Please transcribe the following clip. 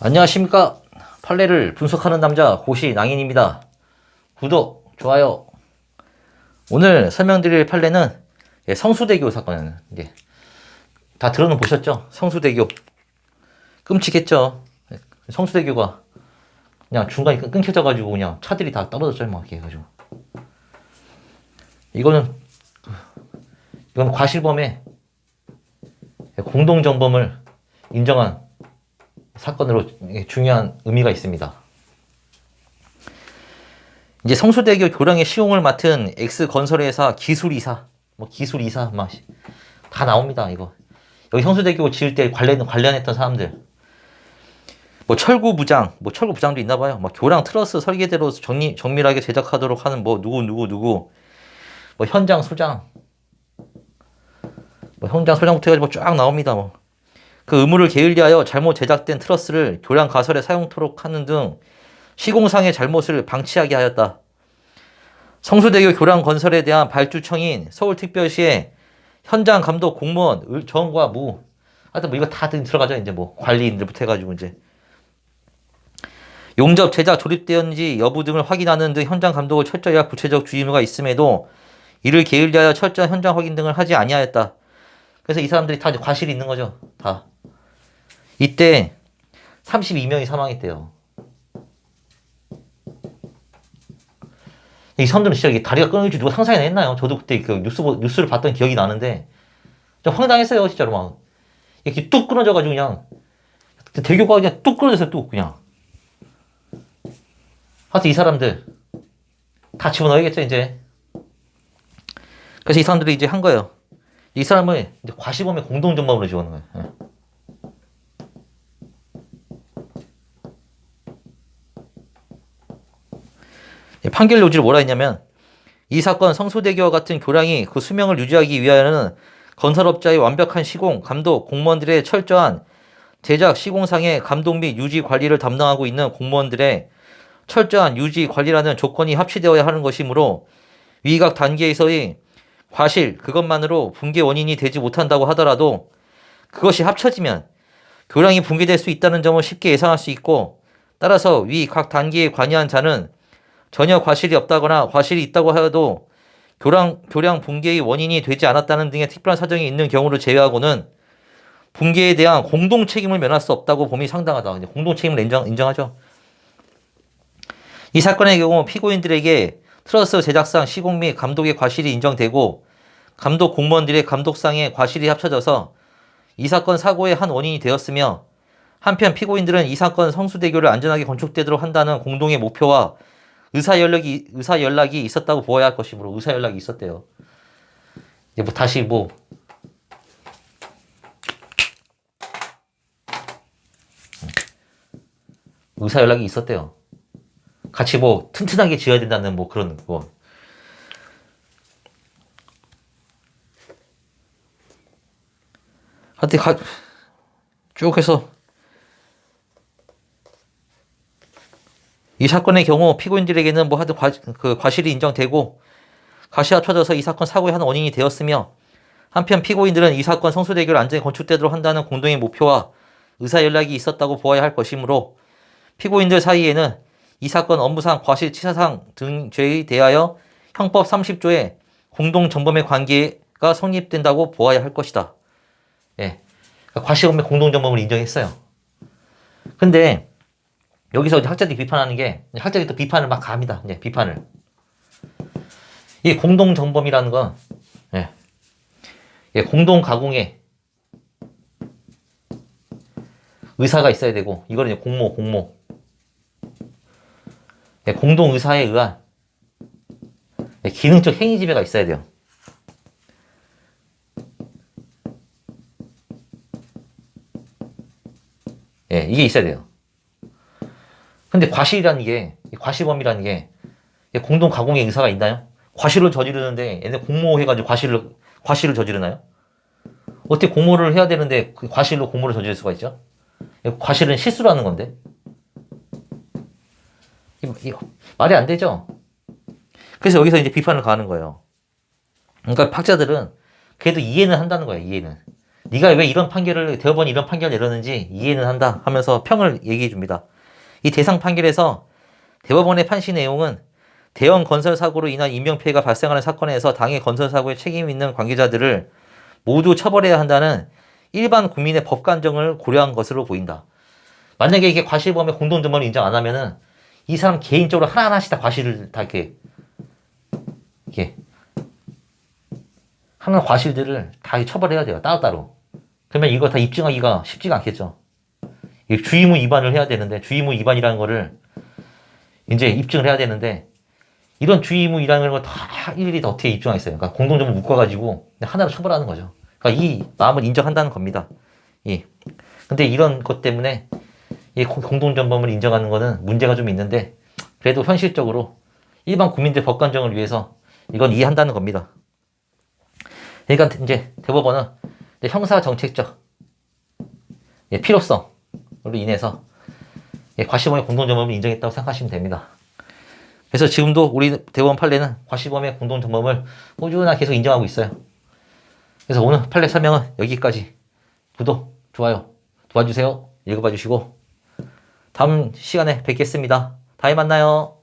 안녕하십니까. 판례를 분석하는 남자 고시 낭인입니다. 구독, 좋아요. 오늘 설명드릴 판례는 예, 성수대교 사건. 다 들어는 보셨죠? 성수대교. 끔찍했죠? 예, 성수대교가 그냥 중간에 끊- 끊겨져 가지고 그냥 차들이 다 떨어졌죠. 막 이렇게 해가지고. 이거는, 이건 과실범의 공동정범을 인정한 사건으로 중요한 의미가 있습니다. 이제 성수대교 교량의 시공을 맡은 X건설회사 기술이사, 뭐 기술이사, 막 다 나옵니다. 이거 여기 성수대교 지을 때 관련 관련했던 사람들, 뭐 철구 부장, 뭐 철구 부장도 있나 봐요. 뭐 교량 트러스 설계대로 정리, 정밀하게 제작하도록 하는 뭐 누구 누구 누구, 뭐 현장 소장, 뭐 현장 소장부터 해가지고 쫙 나옵니다. 뭐. 그 의무를 게을리하여 잘못 제작된 트러스를 교량 가설에 사용토록 하는 등 시공상의 잘못을 방치하게 하였다. 성수대교 교량 건설에 대한 발주청인 서울특별시의 현장 감독 공무원 의- 정과 무 하여튼 뭐 이거 다 들어가죠 이제 뭐 관리인들부터 해가지고 이제 용접 제작 조립되었는지 여부 등을 확인하는 등 현장 감독을 철저히 할 구체적 주의무가 있음에도 이를 게을리하여 철저한 현장 확인 등을 하지 아니하였다. 그래서 이 사람들이 다 과실이 있는 거죠. 다. 이때 32명이 사망했대요. 이 사람들은 진짜 이게 다리가 끊어질 줄 누가 상상이나 했나요? 저도 그때 그 뉴스, 보- 뉴스를 봤던 기억이 나는데, 좀 황당했어요, 진짜로 막. 이렇게 뚝 끊어져가지고 그냥, 대교가 그냥 뚝 끊어졌어요, 뚝, 그냥. 하여튼 이 사람들, 다 집어넣어야겠죠, 이제. 그래서 이 사람들이 이제 한 거예요. 이 사람을 과시범의 공동전범으로 지원한 거예요. 판결 요지를 뭐라 했냐면 이 사건 성수대교와 같은 교량이 그 수명을 유지하기 위하여는 건설업자의 완벽한 시공, 감독, 공무원들의 철저한 제작 시공상의 감독 및 유지 관리를 담당하고 있는 공무원들의 철저한 유지 관리라는 조건이 합치되어야 하는 것이므로 위각 단계에서의 과실 그것만으로 붕괴 원인이 되지 못한다고 하더라도 그것이 합쳐지면 교량이 붕괴될 수 있다는 점을 쉽게 예상할 수 있고 따라서 위 각 단계에 관여한 자는 전혀 과실이 없다거나 과실이 있다고 하여도 교량, 교량 붕괴의 원인이 되지 않았다는 등의 특별한 사정이 있는 경우를 제외하고는 붕괴에 대한 공동 책임을 면할 수 없다고 봄이 상당하다. 공동 책임을 인정, 인정하죠. 이 사건의 경우 피고인들에게 트러스 제작상 시공 및 감독의 과실이 인정되고 감독 공무원들의 감독상의 과실이 합쳐져서 이 사건 사고의 한 원인이 되었으며 한편 피고인들은 이 사건 성수대교를 안전하게 건축되도록 한다는 공동의 목표와 의사 연락이 의사 연락이 있었다고 보아야 할 것이므로 의사 연락이 있었대요. 이제 뭐 다시 뭐 의사 연락이 있었대요. 같이 뭐 튼튼하게 지어야 된다는 뭐 그런 뭐 하여튼 가, 쭉 해서 이 사건의 경우 피고인들에게는 뭐 하여튼 과, 그 과실이 인정되고 가시 합쳐져서 이 사건 사고의 한 원인이 되었으며 한편 피고인들은 이 사건 성수대교를 안전히 건축되도록 한다는 공동의 목표와 의사 연락이 있었다고 보아야 할 것이므로 피고인들 사이에는 이 사건 업무상 과실치사상 등 죄에 대하여 형법 30조의 공동 전범의 관계가 성립된다고 보아야 할 것이다. 예. 그러니까 과실범의 공동 전범을 인정했어요. 근데 여기서 이제 학자들이 비판하는 게 학자들이 또 비판을 막 갑니다. 이제 비판을. 이 공동 정범이라는 건 예. 예, 공동 가공에 의사가 있어야 되고 이거는 이제 공모 공모 예, 공동 의사에 의한 예, 기능적 행위 지배가 있어야 돼요. 예, 이게 있어야 돼요. 근데 과실이라는 게, 이 과실범이라는 게, 이 공동 가공의 의사가 있나요? 과실을 저지르는데, 얘네 공모해가지고 과실을, 과실을 저지르나요? 어떻게 공모를 해야 되는데, 그 과실로 공모를 저지를 수가 있죠? 이 과실은 실수라는 건데. 말이 안 되죠? 그래서 여기서 이제 비판을 가는 거예요. 그러니까 학자들은 그래도 이해는 한다는 거예요, 이해는. 네가 왜 이런 판결을 대법원이 이런 판결을 내렸는지 이해는 한다 하면서 평을 얘기해 줍니다. 이 대상 판결에서 대법원의 판시 내용은 대형 건설 사고로 인한 인명 피해가 발생하는 사건에서 당해 건설 사고에 책임 있는 관계자들을 모두 처벌해야 한다는 일반 국민의 법 관정을 고려한 것으로 보인다. 만약에 이게 과실범의 공동점을 인정 안 하면은 이 사람 개인적으로 하나하나씩 다 과실을 다 이렇게 이게 하는 과실들을 다 처벌해야 돼요. 따로따로. 그러면 이거 다 입증하기가 쉽지가 않겠죠. 이 주의무 위반을 해야 되는데 주의무 위반이라는 거를 이제 입증을 해야 되는데 이런 주의무이라는 걸다 일일이 다 어떻게 입증하겠어요? 그러니까 공동점을 묶어가지고 하나로 처벌하는 거죠. 그러니까 이 마음을 인정한다는 겁니다. 예. 근데 이런 것 때문에 이 공- 공동점범을 인정하는 거는 문제가 좀 있는데 그래도 현실적으로 일반 국민들 법관정을 위해서 이건 이해한다는 겁니다. 그러니까 이제 대법원은 형사 정책적 예, 필요성으 로 인해서 예, 과시범의 공동점범을 인정했다고 생각하시면 됩니다. 그래서 지금도 우리 대법원 판례는 과시범의 공동점범을 꾸준하게 계속 인정하고 있어요. 그래서 오늘 판례 설명은 여기까지. 구독, 좋아요 도와주세요. 읽어봐 주시고 다음 시간에 뵙겠습니다. 다음에 만나요.